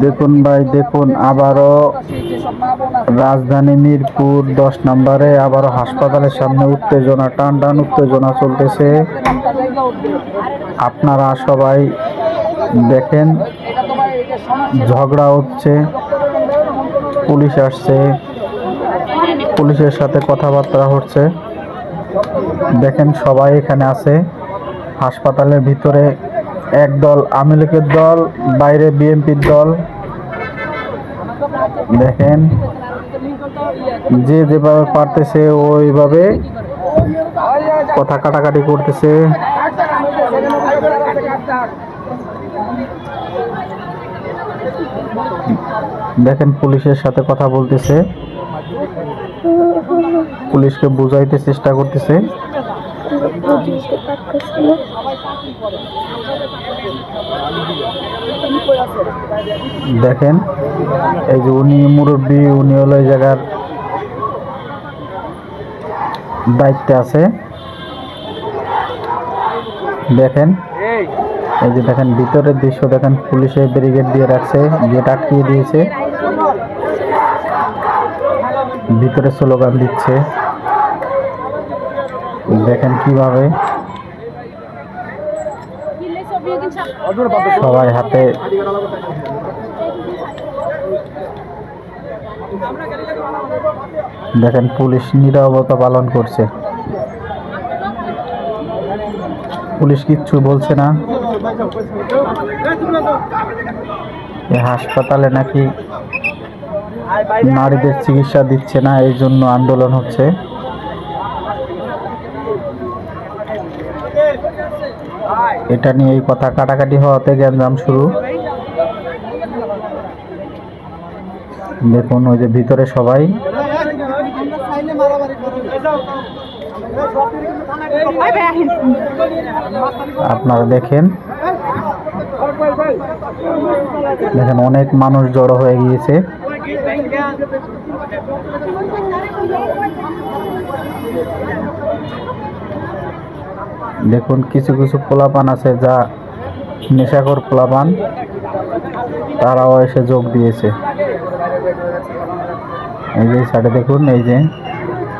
দেখুন ভাই, দেখুন, আবারও রাজধানী মিরপুর দশ নম্বরে আবারও হাসপাতালের সামনে উত্তেজনা, টান টান উত্তেজনা চলতেছে। আপনারা সবাই দেখেন, ঝগড়া হচ্ছে, পুলিশ আসছে, পুলিশের সাথে কথাবার্তা হচ্ছে। দেখেন সবাই এখানে আছে, হাসপাতালের ভিতরে এক দল আওয়ামী লীগের দল, বাইরে বিএনপির দল। দেখেন, যে যেভাবে পারতেছে ওইভাবে কথা কাটাকাটি করতেছে। দেখেন, পুলিশের সাথে কথা বলতেছে। পুলিশকে বুঝাইতে চেষ্টা করতেছে। দেখেন, এই যে উনি মুরব্বী, উনি হলো এই জায়গার দায়িত্বে আছে। দেখেন, এই যে দেখেন, ভিতরের দৃশ্য দেখেন, পুলিশে ব্যারিকেড দিয়ে রাখছে, গেট আটকিয়ে দিয়েছে। ভিতরে স্লোগান দিচ্ছে। দেখেন কীভাবে সবাই হাতে দেখেন পুলিশ নিরবতা পালন করছে। পুলিশ কিচ্ছু বলছে না। হাসপাতালে নাকি নারীদের চিকিৎসা দিচ্ছে না, এই জন্য আন্দোলন হচ্ছে। এটা নিয়ে এই কথা কাটাকাটি হওয়াতে গ্যাঞ্জাম শুরু। দেখুন ওই যে ভিতরে সবাই। আপনারা দেখেন। দেখেন অনেক মানুষ জড়ো হয়ে গিয়েছে। দেখুন, কিছু কিছু পোলাপান আছে যা নেশাখোর পোলাপান। তারাও এসে যোগ দিয়েছে। এই যে সাইডে দেখুন, এই যে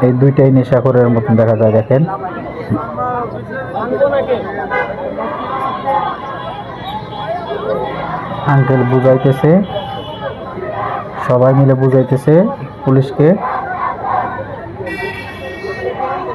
এই দুইটাই নেশাখোরের মতন দেখা যায়, দেখেন। আঙ্কেল বুঝাইতেছে, সবাই মিলে বুঝাইতেছে পুলিশকে।